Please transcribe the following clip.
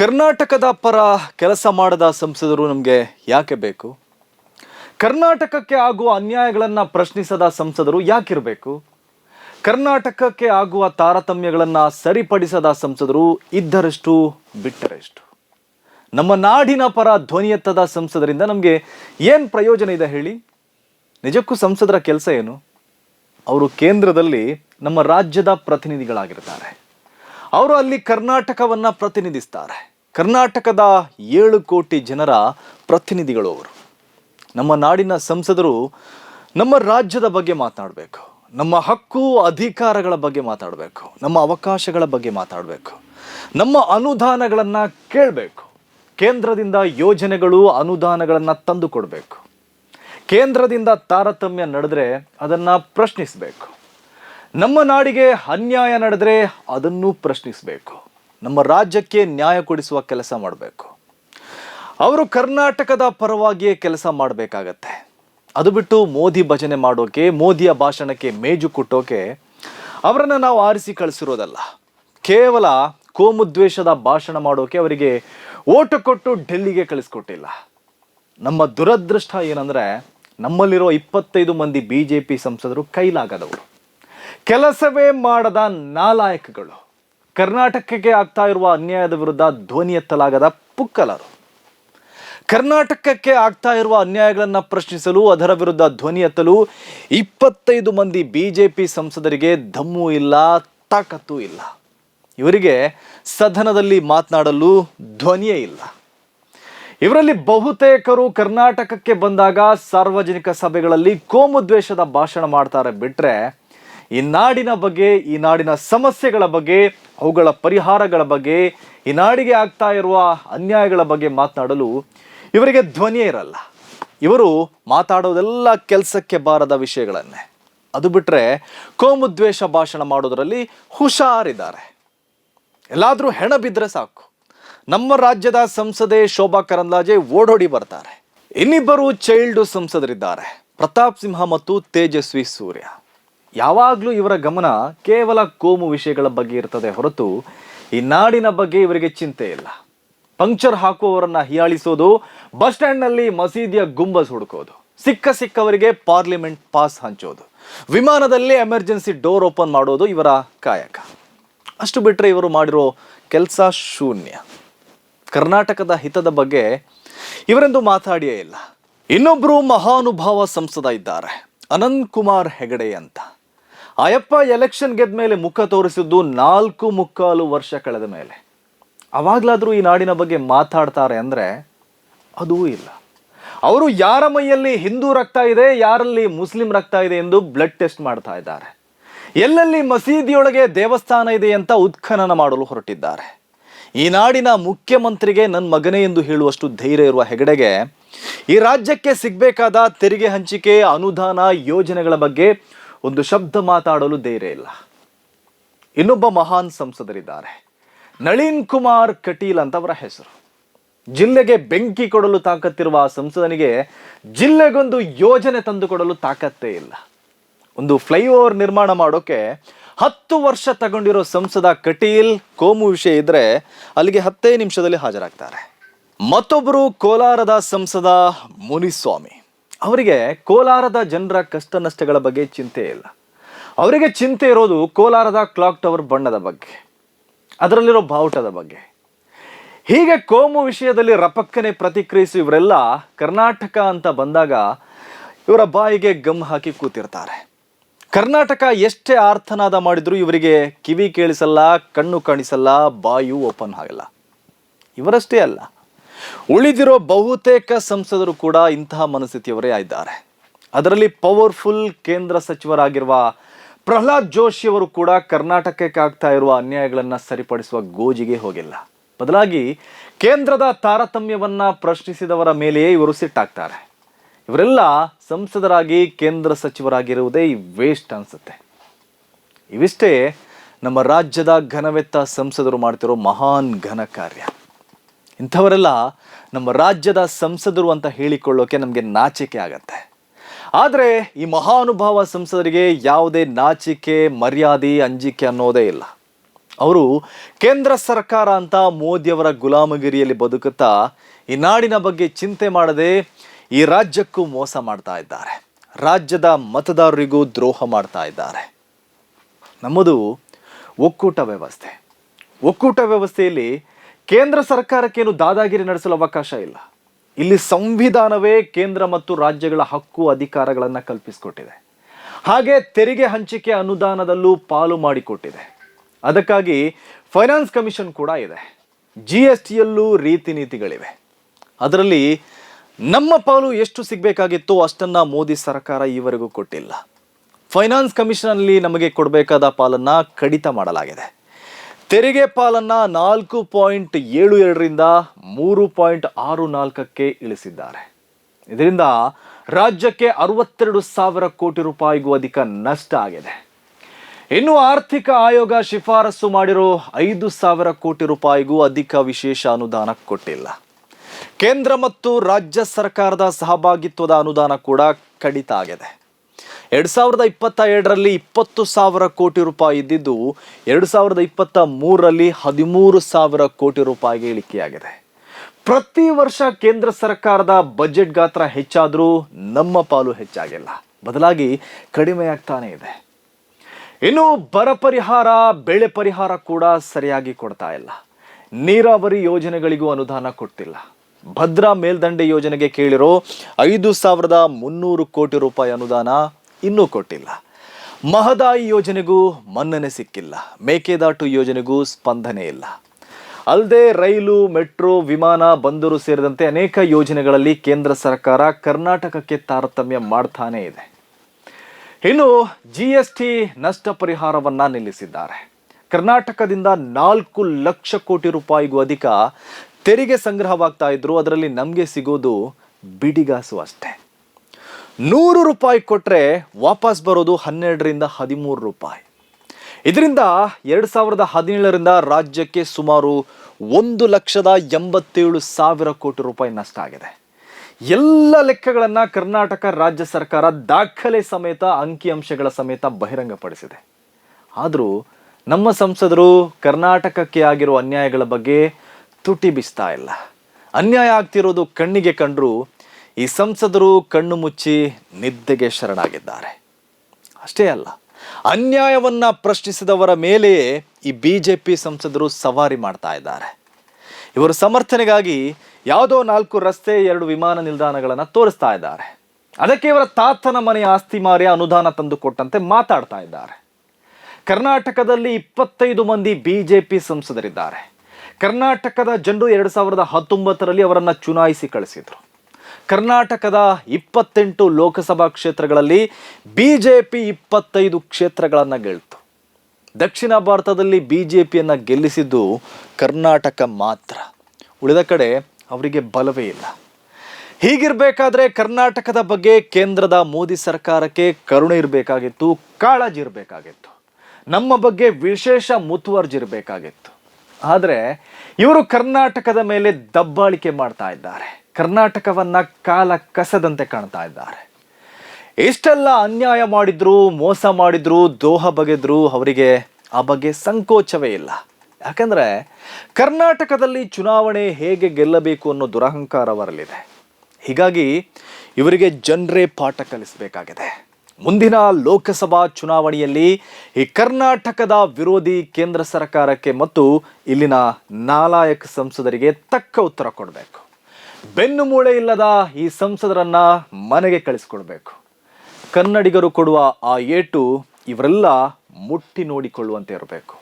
ಕರ್ನಾಟಕದ ಪರ ಕೆಲಸ ಮಾಡದ ಸಂಸದರು ನಮಗೆ ಯಾಕೆ ಬೇಕು? ಕರ್ನಾಟಕಕ್ಕೆ ಆಗುವ ಅನ್ಯಾಯಗಳನ್ನು ಪ್ರಶ್ನಿಸದ ಸಂಸದರು ಯಾಕಿರಬೇಕು? ಕರ್ನಾಟಕಕ್ಕೆ ಆಗುವ ತಾರತಮ್ಯಗಳನ್ನು ಸರಿಪಡಿಸದ ಸಂಸದರು ಇದ್ದರಷ್ಟು ಬಿಟ್ಟರೆಷ್ಟು? ನಮ್ಮ ನಾಡಿನ ಪರ ಧ್ವನಿ ಎತ್ತದ ಸಂಸದರಿಂದ ನಮಗೆ ಏನು ಪ್ರಯೋಜನ ಇದೆ ಹೇಳಿ? ನಿಜಕ್ಕೂ ಸಂಸದರ ಕೆಲಸ ಏನು? ಅವರು ಕೇಂದ್ರದಲ್ಲಿ ನಮ್ಮ ರಾಜ್ಯದ ಪ್ರತಿನಿಧಿಗಳಾಗಿರ್ತಾರೆ. ಅವರು ಅಲ್ಲಿ ಕರ್ನಾಟಕವನ್ನ ಪ್ರತಿನಿಧಿಸ್ತಾರೆ. ಕರ್ನಾಟಕದ ಏಳು ಕೋಟಿ ಜನರ ಪ್ರತಿನಿಧಿಗಳು ಅವರು. ನಮ್ಮ ನಾಡಿನ ಸಂಸದರು ನಮ್ಮ ರಾಜ್ಯದ ಬಗ್ಗೆ ಮಾತನಾಡಬೇಕು ನಮ್ಮ ಹಕ್ಕು ಅಧಿಕಾರಗಳ ಬಗ್ಗೆ ಮಾತಾಡಬೇಕು. ನಮ್ಮ ಅವಕಾಶಗಳ ಬಗ್ಗೆ ಮಾತಾಡಬೇಕು. ನಮ್ಮ ಅನುದಾನಗಳನ್ನು ಕೇಳಬೇಕು. ಕೇಂದ್ರದಿಂದ ಯೋಜನೆಗಳು, ಅನುದಾನಗಳನ್ನು ತಂದು ಕೊಡಬೇಕು ಕೇಂದ್ರದಿಂದ ತಾರತಮ್ಯ ನಡೆದರೆ ಅದನ್ನು ಪ್ರಶ್ನಿಸಬೇಕು. ನಮ್ಮ ನಾಡಿಗೆ ಅನ್ಯಾಯ ನಡೆದರೆ ಅದನ್ನು ಪ್ರಶ್ನಿಸಬೇಕು. ನಮ್ಮ ರಾಜ್ಯಕ್ಕೆ ನ್ಯಾಯ ಕೊಡಿಸುವ ಕೆಲಸ ಮಾಡಬೇಕು. ಅವರು ಕರ್ನಾಟಕದ ಪರವಾಗಿಯೇ ಕೆಲಸ ಮಾಡಬೇಕಾಗತ್ತೆ. ಅದು ಬಿಟ್ಟು ಮೋದಿ ಭಜನೆ ಮಾಡೋಕೆ, ಮೋದಿಯ ಭಾಷಣಕ್ಕೆ ಮೇಜು ಕೊಟ್ಟೋಕೆ ಅವರನ್ನು ನಾವು ಆರಿಸಿ ಕಳಿಸಿರೋದಲ್ಲ. ಕೇವಲ ಕೋಮುದ್ವೇಷದ ಭಾಷಣ ಮಾಡೋಕೆ ಅವರಿಗೆ ಓಟು ಕೊಟ್ಟು ಡೆಲ್ಲಿಗೆ ಕಳಿಸ್ಕೊಟ್ಟಿಲ್ಲ. ನಮ್ಮ ದುರದೃಷ್ಟ ಏನಂದರೆ ನಮ್ಮಲ್ಲಿರೋ ಇಪ್ಪತ್ತೈದು ಮಂದಿ ಬಿ ಜೆ ಪಿ ಸಂಸದರು ಕೈಲಾಗದವರು. ಕೆಲಸವೇ ಮಾಡದ ನಾಲಾಯಕಗಳು. ಕರ್ನಾಟಕಕ್ಕೆ ಆಗ್ತಾ ಇರುವ ಅನ್ಯಾಯದ ವಿರುದ್ಧ ಧ್ವನಿ ಎತ್ತಲಾಗದ ಪುಕ್ಕಲರು. ಕರ್ನಾಟಕಕ್ಕೆ ಆಗ್ತಾ ಇರುವ ಅನ್ಯಾಯಗಳನ್ನು ಪ್ರಶ್ನಿಸಲು, ಅದರ ವಿರುದ್ಧ ಧ್ವನಿ ಎತ್ತಲು ಇಪ್ಪತ್ತೈದು ಮಂದಿ ಬಿಜೆಪಿ ಸಂಸದರಿಗೆ ದಮ್ಮು ಇಲ್ಲ, ತಾಕತ್ತು ಇಲ್ಲ. ಇವರಿಗೆ ಸದನದಲ್ಲಿ ಮಾತನಾಡಲು ಧ್ವನಿಯೇ ಇಲ್ಲ. ಇವರಲ್ಲಿ ಬಹುತೇಕರು ಕರ್ನಾಟಕಕ್ಕೆ ಬಂದಾಗ ಸಾರ್ವಜನಿಕ ಸಭೆಗಳಲ್ಲಿ ಕೋಮುದ್ವೇಷದ ಭಾಷಣ ಮಾಡ್ತಾರೆ. ಬಿಟ್ರೆ, ಈ ನಾಡಿನ ಬಗ್ಗೆ, ಈ ನಾಡಿನ ಸಮಸ್ಯೆಗಳ ಬಗ್ಗೆ ಅವುಗಳ ಪರಿಹಾರಗಳ ಬಗ್ಗೆ ಈ ನಾಡಿಗೆ ಆಗ್ತಾ ಇರುವ ಅನ್ಯಾಯಗಳ ಬಗ್ಗೆ ಮಾತನಾಡಲು ಇವರಿಗೆ ಧ್ವನಿಯೇ ಇರಲ್ಲ. ಇವರು ಮಾತಾಡೋದೆಲ್ಲ ಕೆಲಸಕ್ಕೆ ಬಾರದ ವಿಷಯಗಳನ್ನೇ. ಅದು ಬಿಟ್ರೆ ಕೋಮುದ್ವೇಷ ಭಾಷಣ ಮಾಡೋದರಲ್ಲಿ ಹುಷಾರಿದ್ದಾರೆ. ಎಲ್ಲಾದರೂ ಹೆಣ ಬಿದ್ದರೆ ಸಾಕು. ನಮ್ಮ ರಾಜ್ಯದ ಸಂಸದೆ ಶೋಭಾ ಕರಂದ್ಲಾಜೆ ಓಡೋಡಿ ಬರ್ತಾರೆ. ಇನ್ನಿಬ್ಬರು ಚೈಲ್ಡ್ ಸಂಸದರಿದ್ದಾರೆ. ಪ್ರತಾಪ್ ಸಿಂಹ ಮತ್ತು ತೇಜಸ್ವಿ ಸೂರ್ಯ. ಯಾವಾಗಲೂ ಇವರ ಗಮನ ಕೇವಲ ಕೋಮು ವಿಷಯಗಳ ಬಗ್ಗೆ ಇರ್ತದೆ ಹೊರತು ಈ ನಾಡಿನ ಬಗ್ಗೆ ಇವರಿಗೆ ಚಿಂತೆ ಇಲ್ಲ. ಪಂಕ್ಚರ್ ಹಾಕುವವರನ್ನ ಹಿಯಾಳಿಸೋದು, ಬಸ್ ಸ್ಟ್ಯಾಂಡ್ನಲ್ಲಿ ಮಸೀದಿಯ ಗುಂಬಸ್ ಹುಡುಕೋದು, ಸಿಕ್ಕ ಸಿಕ್ಕವರಿಗೆ ಪಾರ್ಲಿಮೆಂಟ್ ಪಾಸ್ ಹಂಚೋದು, ವಿಮಾನದಲ್ಲಿ ಎಮರ್ಜೆನ್ಸಿ ಡೋರ್ ಓಪನ್ ಮಾಡೋದು ಇವರ ಕಾಯಕ. ಅಷ್ಟು ಬಿಟ್ಟರೆ ಇವರು ಮಾಡಿರೋ ಕೆಲಸ ಶೂನ್ಯ. ಕರ್ನಾಟಕದ ಹಿತದ ಬಗ್ಗೆ ಇವರೆಂದು ಮಾತಾಡಿಯೇ ಇಲ್ಲ. ಇನ್ನೊಬ್ಬರು ಮಹಾನುಭಾವ ಸಂಸದ ಇದ್ದಾರೆ ಅನಂತ್ ಕುಮಾರ್ ಹೆಗಡೆ ಅಂತ. ಅಯ್ಯಪ್ಪ ಎಲೆಕ್ಷನ್ ಗೆದ್ದ ಮೇಲೆ ಮುಖ ತೋರಿಸಿದ್ದು ನಾಲ್ಕು ಮುಕ್ಕಾಲು ವರ್ಷ ಕಳೆದ ಮೇಲೆ. ಅವಾಗಲಾದರೂ ಈ ನಾಡಿನ ಬಗ್ಗೆ ಮಾತಾಡ್ತಾರೆ ಅಂದ್ರೆ ಅದೂ ಇಲ್ಲ. ಅವರು ಯಾರ ಮೈಯಲ್ಲಿ ಹಿಂದೂ ರಕ್ತ ಇದೆ, ಯಾರಲ್ಲಿ ಮುಸ್ಲಿಂ ರಕ್ತ ಇದೆ ಎಂದು ಬ್ಲಡ್ ಟೆಸ್ಟ್ ಮಾಡ್ತಾ ಇದ್ದಾರೆ. ಎಲ್ಲೆಲ್ಲಿ ಮಸೀದಿಯೊಳಗೆ ದೇವಸ್ಥಾನ ಇದೆ ಅಂತ ಉತ್ಖನನ ಮಾಡಲು ಹೊರಟಿದ್ದಾರೆ. ಈ ನಾಡಿನ ಮುಖ್ಯಮಂತ್ರಿಗೆ ನನ್ನ ಮಗನೇ ಎಂದು ಹೇಳುವಷ್ಟು ಧೈರ್ಯ ಇರುವ ಹೆಗಡೆಗೆ, ಈ ರಾಜ್ಯಕ್ಕೆ ಸಿಗಬೇಕಾದ ತೆರಿಗೆ ಹಂಚಿಕೆ, ಅನುದಾನ, ಯೋಜನೆಗಳ ಬಗ್ಗೆ ಒಂದು ಶಬ್ದ ಮಾತಾಡಲು ಧೈರ್ಯ ಇಲ್ಲ. ಇನ್ನೊಬ್ಬ ಮಹಾನ್ ಸಂಸದರಿದ್ದಾರೆ. ನಳಿನ್ ಕುಮಾರ್ ಕಟೀಲ್ ಅಂತ ಅವರ ಹೆಸರು. ಜಿಲ್ಲೆಗೆ ಬೆಂಕಿ ಕೊಡಲು ತಾಕತ್ತಿರುವ ಆ ಸಂಸದನಿಗೆ ಜಿಲ್ಲೆಗೊಂದು ಯೋಜನೆ ತಂದುಕೊಡಲು ತಾಕತ್ತೇ ಇಲ್ಲ. ಒಂದು ಫ್ಲೈಓವರ್ ನಿರ್ಮಾಣ ಮಾಡೋಕೆ ಹತ್ತು ವರ್ಷ ತಗೊಂಡಿರೋ ಸಂಸದ ಕಟೀಲ್ ಕೋಮು ವಿಷಯ ಇದ್ರೆ ಅಲ್ಲಿಗೆ ಹತ್ತೇ ನಿಮಿಷದಲ್ಲಿ ಹಾಜರಾಗ್ತಾರೆ. ಮತ್ತೊಬ್ಬರು ಕೋಲಾರದ ಸಂಸದ ಮುನಿಸ್ವಾಮಿ. ಅವರಿಗೆ ಕೋಲಾರದ ಜನರ ಕಷ್ಟ ನಷ್ಟಗಳ ಬಗ್ಗೆ ಚಿಂತೆ ಇಲ್ಲ. ಅವರಿಗೆ ಚಿಂತೆ ಇರೋದು ಕೋಲಾರದ ಕ್ಲಾಕ್ ಟವರ್ ಬಣ್ಣದ ಬಗ್ಗೆ, ಅದರಲ್ಲಿರೋ ಬಾವುಟದ ಬಗ್ಗೆ. ಹೀಗೆ ಕೋಮು ವಿಷಯದಲ್ಲಿ ರಪಕ್ಕನೆ ಪ್ರತಿಕ್ರಿಯಿಸಿ ಇವರೆಲ್ಲ ಕರ್ನಾಟಕ ಅಂತ ಬಂದಾಗ ಇವರ ಬಾಯಿಗೆ ಗಮ್ ಹಾಕಿ ಕೂತಿರ್ತಾರೆ. ಕರ್ನಾಟಕ ಎಷ್ಟೇ ಆರ್ಥನಾದ ಮಾಡಿದ್ರು ಇವರಿಗೆ ಕಿವಿ ಕೇಳಿಸಲ್ಲ, ಕಣ್ಣು ಕಾಣಿಸಲ್ಲ, ಬಾಯು ಓಪನ್ ಆಗಲ್ಲ. ಇವರಷ್ಟೇ ಅಲ್ಲ. ಉಳಿದಿರೋ ಬಹುತೇಕ ಸಂಸದರು ಕೂಡ ಇಂತಹ ಮನಸ್ಥಿತಿಯವರೇ ಇದ್ದಾರೆ ಅದರಲ್ಲಿ ಪವರ್ಫುಲ್ ಕೇಂದ್ರ ಸಚಿವರಾಗಿರುವ ಪ್ರಹ್ಲಾದ್ ಜೋಶಿ ಅವರು ಕೂಡ ಕರ್ನಾಟಕಕ್ಕೆ ಆಗ್ತಾ ಇರುವ ಅನ್ಯಾಯಗಳನ್ನು ಸರಿಪಡಿಸುವ ಗೋಜಿಗೆ ಹೋಗಿಲ್ಲ. ಬದಲಾಗಿ ಕೇಂದ್ರದ ತಾರತಮ್ಯವನ್ನ ಪ್ರಶ್ನಿಸಿದವರ ಮೇಲೆಯೇ ಇವರು ಸಿಟ್ಟಾಗ್ತಾರೆ. ಇವರೆಲ್ಲ ಸಂಸದರಾಗಿ ಕೇಂದ್ರ ಸಚಿವರಾಗಿರುವುದೇ ವೇಸ್ಟ್ ಅನ್ಸುತ್ತೆ. ಇವಿಷ್ಟೇ ನಮ್ಮ ರಾಜ್ಯದ ಘನವೆತ್ತ ಸಂಸದರು ಮಾಡ್ತಿರೋ ಮಹಾನ್ ಘನ ಕಾರ್ಯ. ಇಂಥವರೆಲ್ಲ ನಮ್ಮ ರಾಜ್ಯದ ಸಂಸದರು ಅಂತ ಹೇಳಿಕೊಳ್ಳೋಕೆ ನಮಗೆ ನಾಚಿಕೆ ಆಗತ್ತೆ. ಆದರೆ ಈ ಮಹಾನುಭಾವ ಸಂಸದರಿಗೆ ಯಾವುದೇ ನಾಚಿಕೆ, ಮರ್ಯಾದೆ, ಅಂಜಿಕೆ ಅನ್ನೋದೇ ಇಲ್ಲ. ಅವರು ಕೇಂದ್ರ ಸರ್ಕಾರ ಅಂತ ಮೋದಿಯವರ ಗುಲಾಮಗಿರಿಯಲ್ಲಿ ಬದುಕುತ್ತಾ ಈ ನಾಡಿನ ಬಗ್ಗೆ ಚಿಂತೆ ಮಾಡದೆ ಈ ರಾಜ್ಯಕ್ಕೂ ಮೋಸ ಮಾಡ್ತಾ ಇದ್ದಾರೆ. ರಾಜ್ಯದ ಮತದಾರರಿಗೂ ದ್ರೋಹ ಮಾಡ್ತಾ ಇದ್ದಾರೆ. ನಮ್ಮದು ಒಕ್ಕೂಟ ವ್ಯವಸ್ಥೆ. ಒಕ್ಕೂಟ ವ್ಯವಸ್ಥೆಯಲ್ಲಿ ಕೇಂದ್ರ ಸರ್ಕಾರಕ್ಕೇನು ದಾದಾಗಿರಿ ನಡೆಸಲು ಅವಕಾಶ ಇಲ್ಲ. ಇಲ್ಲಿ ಸಂವಿಧಾನವೇ ಕೇಂದ್ರ ಮತ್ತು ರಾಜ್ಯಗಳ ಹಕ್ಕು ಅಧಿಕಾರಗಳನ್ನು ಕಲ್ಪಿಸಿಕೊಟ್ಟಿದೆ. ಹಾಗೆ ತೆರಿಗೆ ಹಂಚಿಕೆ ಅನುದಾನದಲ್ಲೂ ಪಾಲು ಮಾಡಿಕೊಟ್ಟಿದೆ. ಅದಕ್ಕಾಗಿ ಫೈನಾನ್ಸ್ ಕಮಿಷನ್ ಕೂಡ ಇದೆ. ಜಿ ಎಸ್ ಟಿಯಲ್ಲೂ ರೀತಿ ನೀತಿಗಳಿವೆ ಅದರಲ್ಲಿ ನಮ್ಮ ಪಾಲು ಎಷ್ಟು ಸಿಗಬೇಕಾಗಿತ್ತು ಅಷ್ಟನ್ನ ಮೋದಿ ಸರ್ಕಾರ ಈವರೆಗೂ ಕೊಟ್ಟಿಲ್ಲ. ಫೈನಾನ್ಸ್ ಕಮಿಷನಲ್ಲಿ ನಮಗೆ ಕೊಡಬೇಕಾದ ಪಾಲನ್ನ ಕಡಿತ ಮಾಡಲಾಗಿದೆ. ತೆರಿಗೆ ಪಾಲನ್ನ ನಾಲ್ಕು ಪಾಯಿಂಟ್ ಏಳು ಎರಡರಿಂದ ಮೂರು ಪಾಯಿಂಟ್ ಆರು ನಾಲ್ಕಕ್ಕೆ ಇಳಿಸಿದ್ದಾರೆ. ಇದರಿಂದ ರಾಜ್ಯಕ್ಕೆ ಅರವತ್ತೆರಡು ಸಾವಿರ ಕೋಟಿ ರೂಪಾಯಿಗೂ ಅಧಿಕ ನಷ್ಟ ಆಗಿದೆ. ಇನ್ನು ಆರ್ಥಿಕ ಆಯೋಗ ಶಿಫಾರಸು ಮಾಡಿರೋ ಐದು ಸಾವಿರ ಕೋಟಿ ರೂಪಾಯಿಗೂ ಅಧಿಕ ವಿಶೇಷ ಅನುದಾನ ಕೊಟ್ಟಿಲ್ಲ. ಕೇಂದ್ರ ಮತ್ತು ರಾಜ್ಯ ಸರ್ಕಾರದ ಸಹಭಾಗಿತ್ವದ ಅನುದಾನ ಕೂಡ ಕಡಿತ ಆಗಿದೆ. ಎರಡ್ ಸಾವಿರದ ಇಪ್ಪತ್ತ ಎರಡರಲ್ಲಿ ಇಪ್ಪತ್ತು ಸಾವಿರ ಕೋಟಿ ರೂಪಾಯಿ ಇದ್ದಿದ್ದು, ಎರಡು ಸಾವಿರದ ಇಪ್ಪತ್ತ ಮೂರರಲ್ಲಿ ಹದಿಮೂರು ಸಾವಿರ ಕೋಟಿ ರೂಪಾಯಿಗೆ ಇಳಿಕೆಯಾಗಿದೆ. ಪ್ರತಿ ವರ್ಷ ಕೇಂದ್ರ ಸರ್ಕಾರದ ಬಜೆಟ್ ಗಾತ್ರ ಹೆಚ್ಚಾದರೂ ನಮ್ಮ ಪಾಲು ಹೆಚ್ಚಾಗಿಲ್ಲ. ಬದಲಾಗಿ ಕಡಿಮೆಯಾಗ್ತಾನೆ ಇದೆ. ಇನ್ನು ಬರ ಪರಿಹಾರ, ಬೆಳೆ ಪರಿಹಾರ ಕೂಡ ಸರಿಯಾಗಿ ಕೊಡ್ತಾ ಇಲ್ಲ. ನೀರಾವರಿ ಯೋಜನೆಗಳಿಗೂ ಅನುದಾನ ಕೊಟ್ಟಿಲ್ಲ. ಭದ್ರಾ ಮೇಲ್ದಂಡೆ ಯೋಜನೆಗೆ ಕೇಳಿರೋ ಐದು ಸಾವಿರದ ಮುನ್ನೂರು ಕೋಟಿ ರೂಪಾಯಿ ಅನುದಾನ ಇನ್ನೂ ಕೊಟ್ಟಿಲ್ಲ. ಮಹದಾಯಿ ಯೋಜನೆಗೂ ಮನ್ನಣೆ ಸಿಕ್ಕಿಲ್ಲ. ಮೇಕೆದಾಟು ಯೋಜನೆಗೂ ಸ್ಪಂದನೆ ಇಲ್ಲ. ಅಲ್ಲದೆ ರೈಲು, ಮೆಟ್ರೋ, ವಿಮಾನ ಬಂದರು ಸೇರಿದಂತೆ ಅನೇಕ ಯೋಜನೆಗಳಲ್ಲಿ ಕೇಂದ್ರ ಸರ್ಕಾರ ಕರ್ನಾಟಕಕ್ಕೆ ತಾರತಮ್ಯ ಮಾಡ್ತಾನೇ ಇದೆ. ಇನ್ನು ಜಿ ಎಸ್ ಟಿ ನಷ್ಟ ಪರಿಹಾರವನ್ನ ನಿಲ್ಲಿಸಿದ್ದಾರೆ. ಕರ್ನಾಟಕದಿಂದ ನಾಲ್ಕು ಲಕ್ಷ ಕೋಟಿ ರೂಪಾಯಿಗೂ ಅಧಿಕ ತೆರಿಗೆ ಸಂಗ್ರಹವಾಗ್ತಾ ಇದ್ರು, ಅದರಲ್ಲಿ ನಮಗೆ ಸಿಗೋದು ಬಿಡಿಗಾಸು ಅಷ್ಟೇ. ನೂರು ರೂಪಾಯಿ ಕೊಟ್ಟರೆ ವಾಪಸ್ ಬರೋದು ಹನ್ನೆರಡರಿಂದ ಹದಿಮೂರು ರೂಪಾಯಿ. ಇದರಿಂದ ಎರಡು ಸಾವಿರದ ಹದಿನೇಳರಿಂದ ರಾಜ್ಯಕ್ಕೆ ಸುಮಾರು ಒಂದು ಲಕ್ಷದ ಎಂಬತ್ತೇಳು ಸಾವಿರ ಕೋಟಿ ರೂಪಾಯಿ ನಷ್ಟ ಆಗಿದೆ. ಎಲ್ಲ ಲೆಕ್ಕಗಳನ್ನು ಕರ್ನಾಟಕ ರಾಜ್ಯ ಸರ್ಕಾರ ದಾಖಲೆ ಸಮೇತ ಅಂಕಿಅಂಶಗಳ ಸಮೇತ ಬಹಿರಂಗಪಡಿಸಿದೆ. ಆದರೂ ನಮ್ಮ ಸಂಸದರು ಕರ್ನಾಟಕಕ್ಕೆ ಆಗಿರುವ ಅನ್ಯಾಯಗಳ ಬಗ್ಗೆ ತುಟಿ ಬಿಸ್ತಾ ಇಲ್ಲ. ಅನ್ಯಾಯ ಆಗ್ತಿರೋದು ಕಣ್ಣಿಗೆ ಕಂಡ್ರು ಈ ಸಂಸದರು ಕಣ್ಣು ಮುಚ್ಚಿ ನಿದ್ದೆಗೆ ಶರಣಾಗಿದ್ದಾರೆ. ಅಷ್ಟೇ ಅಲ್ಲ, ಅನ್ಯಾಯವನ್ನ ಪ್ರಶ್ನಿಸಿದವರ ಮೇಲೆಯೇ ಈ ಬಿ ಜೆ ಪಿ ಸಂಸದರು ಸವಾರಿ ಮಾಡ್ತಾ ಇದ್ದಾರೆ. ಇವರು ಸಮರ್ಥನೆಗಾಗಿ ಯಾವುದೋ ನಾಲ್ಕು ರಸ್ತೆ, ಎರಡು ವಿಮಾನ ನಿಲ್ದಾಣಗಳನ್ನು ತೋರಿಸ್ತಾ ಇದ್ದಾರೆ. ಅದಕ್ಕೆ ಇವರ ತಾತನ ಮನೆಯ ಆಸ್ತಿ ಮಾರಿಯ ಅನುದಾನ ತಂದು ಕೊಟ್ಟಂತೆ ಮಾತಾಡ್ತಾ ಇದ್ದಾರೆ. ಕರ್ನಾಟಕದಲ್ಲಿ ಇಪ್ಪತ್ತೈದು ಮಂದಿ ಬಿ ಜೆ ಪಿ ಸಂಸದರಿದ್ದಾರೆ. ಕರ್ನಾಟಕದ ಜನರು ಎರಡು ಸಾವಿರದ ಹತ್ತೊಂಬತ್ತರಲ್ಲಿ ಅವರನ್ನು ಚುನಾಯಿಸಿ ಕಳಿಸಿದರು. ಕರ್ನಾಟಕದ ಇಪ್ಪತ್ತೆಂಟು ಲೋಕಸಭಾ ಕ್ಷೇತ್ರಗಳಲ್ಲಿ ಬಿ ಜೆ ಪಿ ಇಪ್ಪತ್ತೈದು ಕ್ಷೇತ್ರಗಳನ್ನು ಗೆಲ್ತು. ದಕ್ಷಿಣ ಭಾರತದಲ್ಲಿ ಬಿ ಜೆ ಪಿಯನ್ನು ಗೆಲ್ಲಿಸಿದ್ದು ಕರ್ನಾಟಕ ಮಾತ್ರ. ಉಳಿದ ಕಡೆ ಅವರಿಗೆ ಬಲವೇ ಇಲ್ಲ. ಹೀಗಿರಬೇಕಾದ್ರೆ ಕರ್ನಾಟಕದ ಬಗ್ಗೆ ಕೇಂದ್ರದ ಮೋದಿ ಸರ್ಕಾರಕ್ಕೆ ಕರುಣೆ ಇರಬೇಕಾಗಿತ್ತು, ಕಾಳಜಿ ಇರಬೇಕಾಗಿತ್ತು. ನಮ್ಮ ಬಗ್ಗೆ ವಿಶೇಷ ಮುತುವರ್ಜಿ ಇರಬೇಕಾಗಿತ್ತು. ಆದರೆ ಇವರು ಕರ್ನಾಟಕದ ಮೇಲೆ ದಬ್ಬಾಳಿಕೆ ಮಾಡ್ತಾ ಇದ್ದಾರೆ. ಕರ್ನಾಟಕವನ್ನ ಕಾಲ ಕಸದಂತೆ ಕಾಣ್ತಾ ಇದ್ದಾರೆ. ಇಷ್ಟೆಲ್ಲ ಅನ್ಯಾಯ ಮಾಡಿದ್ರು, ಮೋಸ ಮಾಡಿದ್ರು, ದೋಹ ಬಗೆದ್ರು, ಅವರಿಗೆ ಆ ಬಗ್ಗೆ ಸಂಕೋಚವೇ ಇಲ್ಲ. ಯಾಕಂದ್ರೆ ಕರ್ನಾಟಕದಲ್ಲಿ ಚುನಾವಣೆ ಹೇಗೆ ಗೆಲ್ಲಬೇಕು ಅನ್ನೋ ದುರಹಂಕಾರ ಅವರಲ್ಲಿದೆ ಹೀಗಾಗಿ ಇವರಿಗೆ ಜನರೇ ಪಾಠ ಕಲಿಸಬೇಕಾಗಿದೆ. ಮುಂದಿನ ಲೋಕಸಭಾ ಚುನಾವಣೆಯಲ್ಲಿ ಈ ಕರ್ನಾಟಕದ ವಿರೋಧಿ ಕೇಂದ್ರ ಸರ್ಕಾರಕ್ಕೆ ಮತ್ತು ಇಲ್ಲಿನ ನಾಲಾಯಕ ಸಂಸದರಿಗೆ ತಕ್ಕ ಉತ್ತರ ಕೊಡಬೇಕು. ಬೆನ್ನು ಮೂಳೆ ಇಲ್ಲದ ಈ ಸಂಸದರನ್ನ ಮನೆಗೆ ಕಳಿಸ್ಕೊಡ್ಬೇಕು. ಕನ್ನಡಿಗರು ಕೊಡುವ ಆ ಏಟು ಇವರೆಲ್ಲ ಮುಟ್ಟಿ ನೋಡಿಕೊಳ್ಳುವಂತೆ ಇರಬೇಕು.